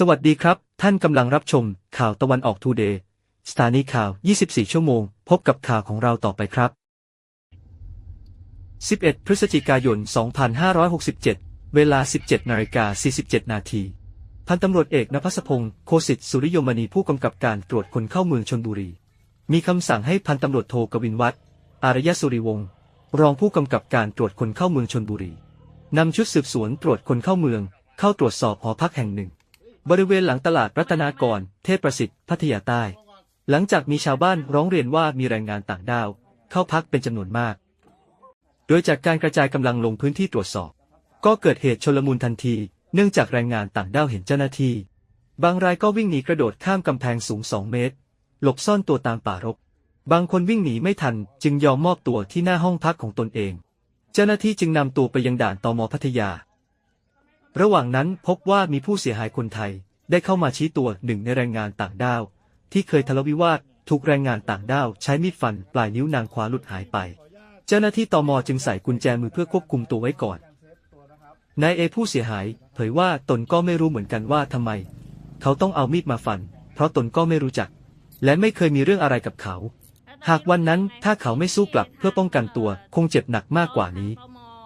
สวัสดีครับ ท่านกำลังรับชม ข่าวตะวันออกทูเดย์สถานีข่าว 24 ชั่วโมง พบกับข่าวของเราต่อไปครับ 11 พฤศจิกายน 2567 เวลา 17นาฬิกา47 นาทีพันตำรวจเอกนภัสพงศ์โคสิทธิสุริยมณีผู้กำกับการตรวจคนเข้าเมืองชนบุรี มีคำสั่งให้พันตำรวจโทกวินวัฒน์อารยสุริวงศ์รองผู้กำกับการตรวจคนเข้าเมืองชนบุรีนำชุดสืบสวนตรวจคนเข้าเมือง เข้าตรวจสอบหอพักแห่งหนึ่ง บริเวณหลังตลาดรัตนากร เทพประสิทธิ์ พัทยาใต้ หลังจากมีชาวบ้านร้องเรียนว่ามีแรงงานต่างด้าว เข้าพักเป็นจำนวนมาก โดยจากการกระจายกำลังลงพื้นที่ตรวจสอบ ก็เกิดเหตุชลมุนทันที เนื่องจากแรงงานต่างด้าวเห็นเจ้าหน้าที่ บางรายก็วิ่งหนีกระโดดข้ามกำแพงสูง2เมตร หลบซ่อนตัวตามป่ารก บางคนวิ่งหนีไม่ทัน จึงยอมมอบตัวที่หน้าห้องพักของตนเอง เจ้าหน้าที่จึงนำตัวไปยังด่านตมพัทยา ระหว่างนั้นพบว่ามีผู้เสียหายคนไทย ได้เข้ามาชี้ตัวหนึ่งในแรงงานต่างด้าว ที่เคยทะเลาะวิวาทถูกแรงงานต่างด้าวใช้มีดฟันปลายนิ้วนางขวาหลุดหายไป เจ้าหน้าที่ตมจึงใส่กุญแจมือเพื่อควบคุมตัวไว้ก่อนนายเอผู้เสียหาย เผยว่าตนก็ไม่รู้เหมือนกันว่าทำไม เขาต้องเอามีดมาฟัน เพราะตนก็ไม่รู้จัก และไม่เคยมีเรื่องอะไรกับเขา หากวันนั้นถ้าเขาไม่สู้กลับเพื่อป้องกันตัวคงเจ็บหนักมากกว่านี้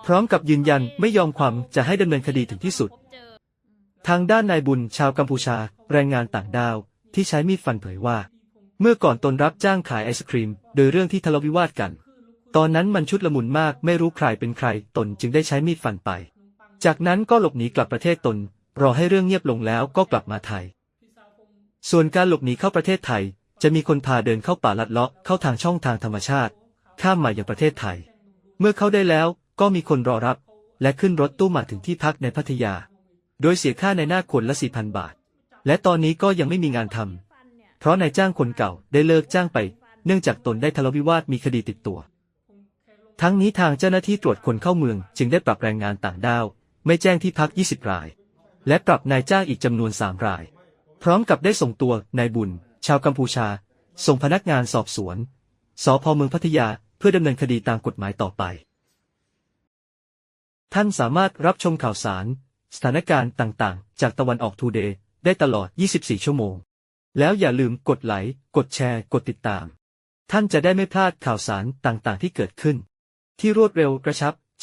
พร้อมกับยืนยันไม่ยอมความจะให้ดำเนินคดีถึงที่สุด ทางด้านนายบุญชาวกัมพูชา แรงงานต่างด้าว ที่ใช้มีดฟันเผยว่า เมื่อก่อนตนรับจ้างขายไอศครีม โดยเรื่องที่ทะเลาะวิวาทกัน ตอนนั้นมันชุดละมุนมากไม่รู้ใครเป็นใคร ตนจึงได้ใช้มีดฟันไป จากนั้นก็หลบหนีกลับประเทศตน รอให้เรื่องเงียบลงแล้วก็กลับมาไทย ส่วนการหลบหนีเข้าประเทศไทย จะมีคนพาเดินเข้าป่าลัดเลาะเข้าทางช่องทางธรรมชาติ ข้ามมาอยังประเทศไทย เมื่อเข้าได้แล้ว ก็มีคนรอรับ และขึ้นรถตู้มาถึงที่พักในพัทยา โดยเสียค่าในหน้าคนละสี่พันบาท และตอนนี้ก็ยังไม่มีงานทำเพราะนายจ้างคนเก่าได้เลิกจ้างไป เนื่องจากตนได้ทะเลาะวิวาทมีคดีติดตัว ทั้งนี้ทางเจ้าหน้าที่ตรวจคนเข้าเมือง จึงได้ปรับแรงงานต่างด้าว ไม่แจ้งที่พัก 20 ราย และปรับนายจ้างอีกจำนวน3ราย พร้อมกับได้ส่งตัวนายบุญ ชาวกัมพูชา ส่งพนักงานสอบสวนสพเมืองพัทยาเพื่อดำเนินคดีตามกฎหมายต่อไป ท่านสามารถรับชมข่าวสาร สถานการณ์ต่างๆ จากตะวันออกทูเดย์ได้ตลอด 24 ชั่วโมง แล้วอย่าลืมกดไลค์ กดแชร์ กดติดตาม ท่านจะได้ไม่พลาดข่าวสารต่างๆ ที่เกิดขึ้น ที่รวดเร็วกระชับ